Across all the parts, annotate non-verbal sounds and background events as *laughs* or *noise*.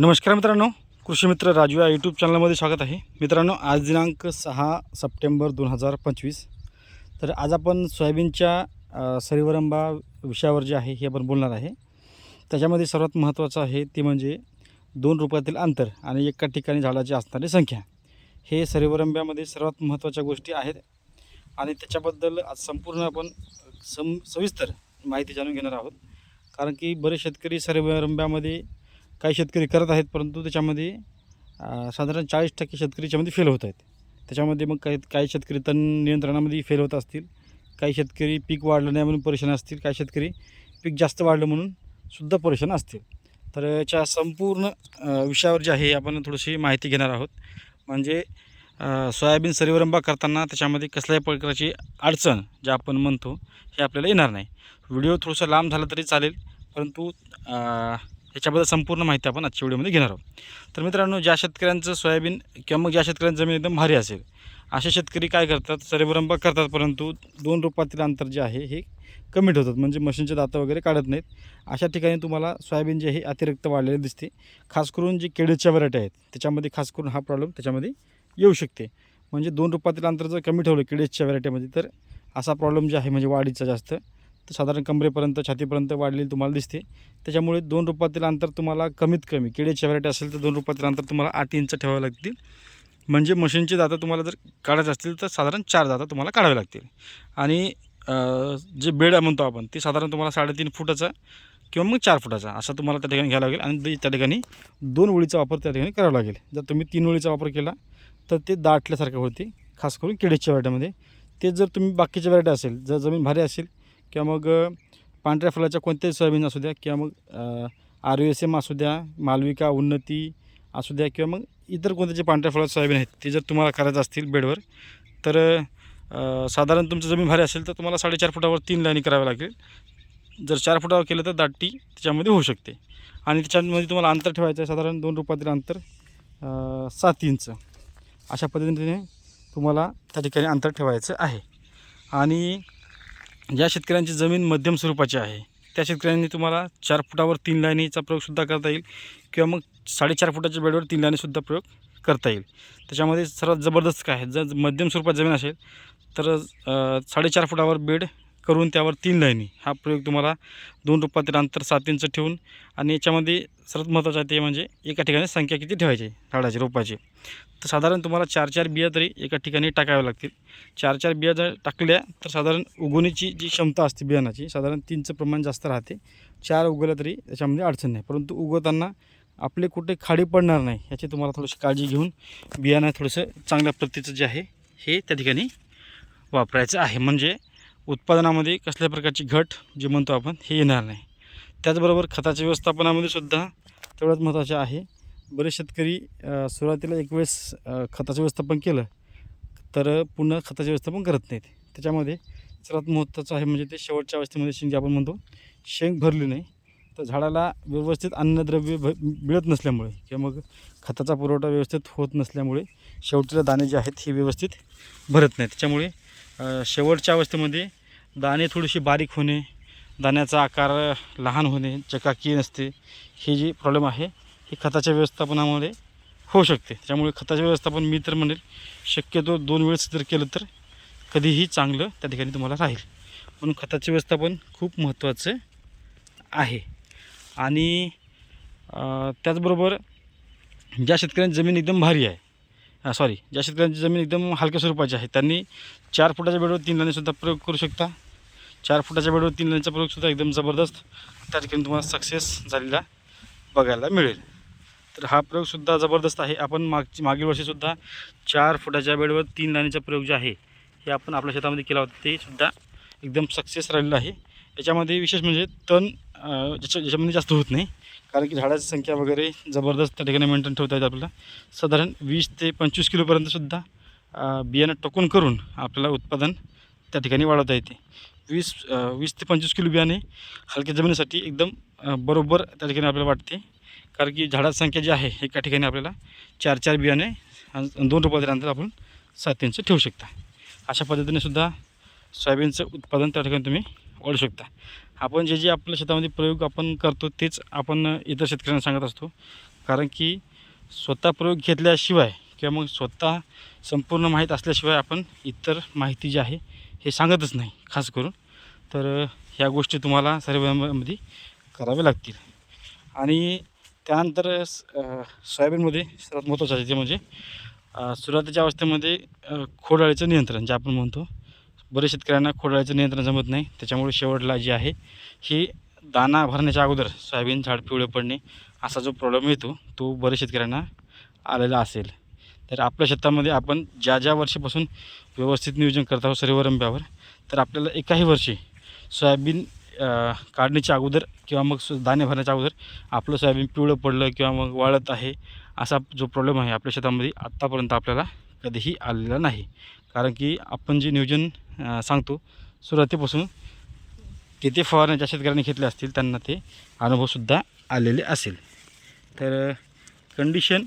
नमस्कार मित्रांनो कृषी मित्र राजू या यूट्यूब चॅनलमध्ये स्वागत आहे. मित्रांनो आज दिनांक सहा सप्टेंबर दोन हजार पंचवीस. तर आज आपण सोयाबीनच्या सरीवरंबा विषयावर जे आहे हे आपण बोलणार आहे. त्याच्यामध्ये सर्वात महत्त्वाचं आहे ते म्हणजे दोन रुपयातील अंतर आणि एका ठिकाणी झाडाची असणारी संख्या. हे सरीवरंब्यामध्ये सर्वात महत्त्वाच्या गोष्टी आहेत आणि त्याच्याबद्दल आज संपूर्ण आपण सम सविस्तर माहिती जाणून घेणार आहोत. कारण की बरेच शेतकरी सरीवरंब्यामध्ये काही शेतकरी करत आहेत परंतु त्याच्यामध्ये साधारण चाळीस टक्के शेतकरी याच्यामध्ये फेल होत आहेत. त्याच्यामध्ये मग काही काही शेतकरी तण नियंत्रणामध्ये फेल होत असतील. काही शेतकरी पीक वाढलं नाही म्हणून परेशान असतील. काही शेतकरी पीक जास्त वाढलं म्हणून सुद्धा परेशान असतील. तर याच्या संपूर्ण विषयावर जे आहे आपण थोडीशी माहिती घेणार आहोत. म्हणजे सोयाबीन सरीवरंबा करताना त्याच्यामध्ये कसल्याही प्रकारची अडचण जे आपण म्हणतो हे आपल्याला येणार नाही. व्हिडिओ थोडंसं लांब झाला तरी चालेल परंतु याच्याबद्दल संपूर्ण माहिती आपण आजच्या व्हिडिओमध्ये घेणार आहोत. तर मित्रांनो ज्या शेतकऱ्यांचं सोयाबीन किंवा मग ज्या शेतकऱ्यांची जमीन एकदम भारी असेल असे शेतकरी काय करतात? सरेबरंबा करतात परंतु दोन रुपातील अंतर जे आहे हे कमी ठेवतात. म्हणजे मशीनचे दातं वगैरे काढत नाहीत. अशा ठिकाणी तुम्हाला सोयाबीन जे आहे अतिरिक्त वाढलेले दिसते. खास करून जे केळीच्या व्हरायटी आहेत त्याच्यामध्ये खास करून हा प्रॉब्लेम त्याच्यामध्ये येऊ शकते. म्हणजे दोन रुपातील अंतर जर कमी ठेवलं केळीच्या व्हरायटीमध्ये तर असा प्रॉब्लेम जे आहे म्हणजे वाढीचा जास्त तर साधारण कमरेपर्यंत छातीपर्यंत वाढलेली तुम्हाला दिसते. त्याच्यामुळे दोन रुपयातील अंतर तुम्हाला कमीत कमी केळीची व्हरायटी असेल तर दोन रुपयातील अंतर तुम्हाला आठ इंच ठेवावे लागतील. म्हणजे मशीनची दाता तुम्हाला जर काढायचे असतील तर साधारण चार दाता तुम्हाला काढावे लागतील. आणि जे बेड म्हणतो आपण ते साधारण तुम्हाला साडेतीन फुटाचा किंवा मग चार फुटाचा असा तुम्हाला त्या ठिकाणी घ्यावा लागेल. आणि त्या ठिकाणी दोन ओळीचा वापर त्या ठिकाणी करावा लागेल. जर तुम्ही तीन ओळीचा वापर केला तर ते दाटल्यासारखं होते खास करून केळीच्या व्हरायटीमध्ये ते जर तुम्ही बाकीच्या व्हरायटी असेल जर जमीन भारी असेल किंवा मग पांढऱ्या फुलाच्या कोणत्याही सोयाबीन असू द्या किंवा मग आर यू एस एम असू द्या मालविका उन्नती असू द्या किंवा मग इतर कोणते जे पांढऱ्या फुलाचे सोयाबीन आहेत ते जर तुम्हाला करायचं असतील बेडवर तर साधारण तुमचं जमीन भारी असेल तर तुम्हाला साडेचार फुटावर तीन लाईनी कराव्या लागेल. जर चार फुटावर केलं तर दाटी त्याच्यामध्ये होऊ शकते. आणि त्याच्यामध्ये तुम्हाला अंतर ठेवायचं आहे साधारण दोन रुपयातील अंतर सात इंच. अशा पद्धतीने तुम्हाला त्या ठिकाणी अंतर ठेवायचं आहे. आणि ज्या शेतकऱ्यांची जमीन मध्यम स्वरूपाची आहे त्या शेतकऱ्यांनी तुम्हाला चार फुटावर तीन लाईनीचा प्रयोगसुद्धा करता येईल किंवा मग साडेचार फुटाच्या बेडवर तीन लाईनीसुद्धा प्रयोग करता येईल. त्याच्यामध्ये सर्वात जबरदस्त काय आहे? जर मध्यम स्वरूपात जमीन असेल तर साडेचार फुटावर बेड करून त्यावर तीन लाईनी. हा प्रयोग तुम्हाला दोन रुपयातील अंतर सात इंच ठेवून आणि याच्यामध्ये सर्वात महत्त्वाचं आहे ते म्हणजे एका ठिकाणी संख्या किती ठेवायची? झाडाची रोपाची. तर साधारण तुम्हाला चार चार बिया तरी एका ठिकाणी टाकाव्या लागतील. चार चार बिया जर टाकल्या तर साधारण उगवण्याची जी क्षमता असते बियाणाची साधारण तीनचं प्रमाण जास्त राहते. चार उगवलं तरी त्याच्यामध्ये अडचण नाही. परंतु उगवताना आपले कुठे खाडी पडणार नाही याची तुम्हाला थोडीशी काळजी घेऊन बियाणं थोडंसं चांगल्या प्रतीचं जे आहे हे त्या ठिकाणी वापरायचं आहे. म्हणजे उत्पादनामध्ये कसल्या प्रकारची घट जे म्हणतो आपण हे येणार नाही. त्याचबरोबर खताच्या व्यवस्थापनामध्ये सुद्धा तेवढंच महत्त्वाचे आहे. बरेच शेतकरी सुरुवातीला एक वेळेस खताचं व्यवस्थापन केलं तर पुन्हा खताचं व्यवस्थापन करत नाहीत. त्याच्यामध्ये सर्वात महत्त्वाचं आहे म्हणजे ते शेवटच्या अवस्थेमध्ये शेंग जे आपण म्हणतो शेंग भरली नाही. तर झाडाला व्यवस्थित अन्नद्रव्य भ मिळत नसल्यामुळे किंवा मग खताचा पुरवठा व्यवस्थित होत नसल्यामुळे शेवटीला दाणे जे आहेत हे व्यवस्थित भरत नाहीत. त्याच्यामुळे शेवटच्या अवस्थेमध्ये दाणे थोडीशी बारीक होणे दाण्याचा आकार लहान होणे चकाकी नसते हे जे प्रॉब्लेम आहे हे खताच्या व्यवस्थापनामुळे होऊ शकते. त्यामुळे खताचे व्यवस्थापन मी तर म्हणेल शक्यतो दोन वेळेस जर केलं तर कधीही चांगलं त्या ठिकाणी तुम्हाला राहील. म्हणून खताचे व्यवस्थापन खूप महत्त्वाचं आहे. आणि त्याचबरोबर ज्या शेतकऱ्यांची जमीन एकदम भारी आहे सॉरी ज्या शेतकऱ्यांची जमीन एकदम हलक्या स्वरूपाची आहे त्यांनी चार फुटाच्या बेडवर तीन लाईनीसुद्धा प्रयोग करू शकता. चार फुटाच्या बेडवर तीन लाईनचा प्रयोगसुद्धा एकदम जबरदस्त. त्या ठिकाणी तुम्हाला सक्सेस झालेला बघायला मिळेल. तर हा प्रयोगसुद्धा जबरदस्त आहे. आपण मागची मागील वर्षीसुद्धा चार फुटाच्या बेडवर तीन लाईनीचा प्रयोग जे आहे हे आपण आपल्या शेतामध्ये केला होता ते सुद्धा एकदम सक्सेस राहिलेलं आहे. याच्यामध्ये विशेष म्हणजे तण ज्याच्या ज्याच्यामध्ये जास्त होत नाही कारण की झाडाची संख्या वगैरे जबरदस्त त्या ठिकाणी मेंटेन ठेवता येते आपल्याला. साधारण वीस ते पंचवीस किलोपर्यंतसुद्धा बियाणं टोकून करून आपल्याला उत्पादन त्या ठिकाणी वाढवता येते. वीस वीस ते पंचवीस किलो बियाणे हलक्या जमिनीसाठी एकदम बरोबर त्या ठिकाणी आपल्याला वाटते. कारण की झाडाची संख्या जी आहे एका ठिकाणी आपल्याला चार चार बियाणे दोन रुपयाच्या अंतर आपण सात इंच ठेवू शकता. अशा पद्धतीने सुद्धा सोयाबीनचं उत्पादन त्या ठिकाणी तुम्ही वाढू शकता. आपण जे जे आपल्या शेतामध्ये प्रयोग आपण करतो तेच आपण इतर शेतकऱ्यांना सांगत असतो. कारण की स्वतः प्रयोग घेतल्याशिवाय किंवा मग स्वतः संपूर्ण माहीत असल्याशिवाय आपण इतर माहिती जी आहे हे सांगतच नाही खास करून. तर ह्या गोष्टी तुम्हाला सर्वांमध्ये कराव्या लागतील. आणि त्यानंतर सोयाबीनमध्ये सर्वात महत्त्वाचं आहे ते म्हणजे सुरुवातीच्या अवस्थेमध्ये खोडाळीचं नियंत्रण जे आपण म्हणतो बरेच शेतकऱ्यांना खोडाळ्याचं नियंत्रण जमत नाही. त्याच्यामुळे शेवटला जी आहे ही दाना भरण्याच्या अगोदर सोयाबीन झाड पिवळे पडणे असा जो प्रॉब्लेम येतो तो बरेच शेतकऱ्यांना आलेला असेल. तर आपल्या शेतामध्ये आपण ज्या ज्या वर्षीपासून व्यवस्थित नियोजन करत आहोत सर्व रंब्यावर तर आपल्याला एकाही वर्षी सोयाबीन काढण्याच्या अगोदर किंवा मग सु- दाणे भरण्याच्या अगोदर आपलं सोयाबीन पिवळं पडलं किंवा मग वाळत आहे असा जो प्रॉब्लेम आहे आपल्या शेतामध्ये आत्तापर्यंत आपल्याला कधीही आलेला नाही. कारण की आपण जे नियोजन सांगतो सुरुवातीपासून तिथे फवारण्या ज्या शेतकऱ्यांनी घेतले असतील त्यांना ते अनुभवसुद्धा आलेले असेल. तर कंडिशन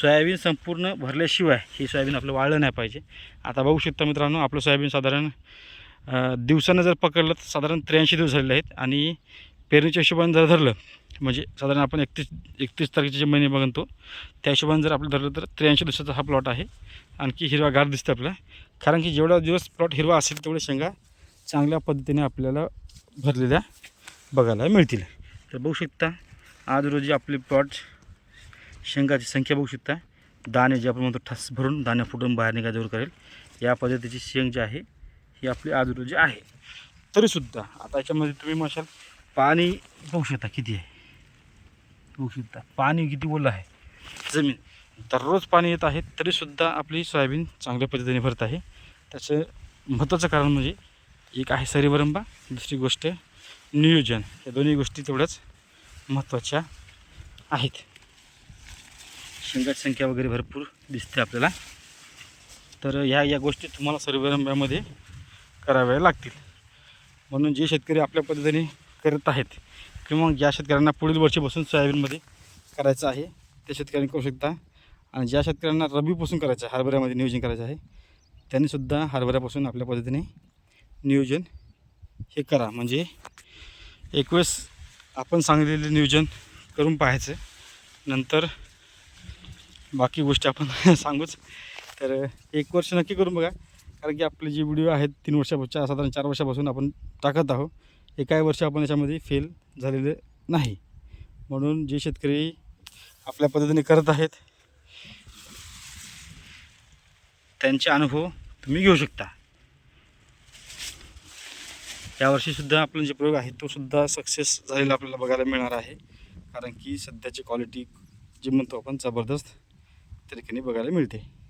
सोयाबीन संपूर्ण भरल्याशिवाय हे सोयाबीन आपलं वाळलं नाही पाहिजे. आता बघू शकता मित्रांनो आपलं सोयाबीन साधारण दिवसानं जर पकडलं तर साधारण त्र्याऐंशी दिवस झालेले आहेत. आणि पेरणीच्या हिशोबाने जर धरलं म्हणजे साधारण आपण एकतीस एकतीस तारखेचे जे महिने बघतो त्या हिशोबाने जर आपलं धरलं तर त्र्याऐंशी दिवसाचा हा प्लॉट आहे. आणखी हिरवागार दिसतं आपला कारण की जेवढा दिवस प्लॉट हिरवा असेल तेवढे शेंगा चांगल्या पद्धतीने आपल्याला भरलेल्या बघायला मिळतील. तर बघू शकता आज रोजी आपले प्लॉट शेंगाची संख्या बघू शकता. दाणे जे आपण म्हणतो ठस भरून दाणे फुटून बाहेर निघायच्यावर करेल. या पद्धतीची शेंग जी आहे ही आपली आज रोजी आहे. तरीसुद्धा आता याच्यामध्ये तुम्ही म्हणशाल पाणी बघू शकता किती आहे. बघू शकता. पाणी किती ओलं आहे. जमीन. दररोज पाणी येत आहे तरीसुद्धा आपली सोयाबीन चांगल्या पद्धतीने भरत आहे. त्याचं महत्त्वाचं कारण म्हणजे एक आहे सरीवरंबा दुसरी गोष्ट नियोजन. या दोन्ही गोष्टी तेवढ्याच महत्त्वाच्या आहेत. शेंगाची संख्या वगैरे भरपूर दिसते आपल्याला. तर ह्या या गोष्टी तुम्हाला सर्वरंब्यामध्ये कराव्या लागतील. म्हणून जे शेतकरी आपल्या पद्धतीने करत आहेत. किंवा ज्या शेतकऱ्यांना पुढील वर्षीपासून सोयाबीनमध्ये करायचं आहे त्या शेतकऱ्यांनी करू शकता. आणि ज्या शेतकऱ्यांना रबीपासून करायचं आहे हरभऱ्यामध्ये नियोजन करायचं आहे त्यांनीसुद्धा हरभऱ्यापासून आपल्या पद्धतीने नियोजन हे करा. म्हणजे एक वेळेस आपण सांगलेले नियोजन करून पाहायचं. नंतर बाकी गोष्टी आपण *laughs* सांगूच. तर एक वर्ष नक्की करून बघा. कारण की आपले जे व्हिडिओ आहेत तीन वर्षापासून साधारण चार वर्षापासून आपण टाकत आहोत. एकाही वर्ष आपण याच्यामध्ये फेल झालेले नाही. म्हणून जे शेतकरी आपल्या पद्धतीने करत आहेत त्यांचे अनुभव तुम्ही घेऊ शकता. यावर्षीसुद्धा आपला जे प्रयोग आहे तो सुद्धा सक्सेस झालेला आपल्याला बघायला मिळणार आहे. कारण की सध्याची क्वालिटी जी म्हणतो आपण जबरदस्त तरीकेने बघायला मिळते.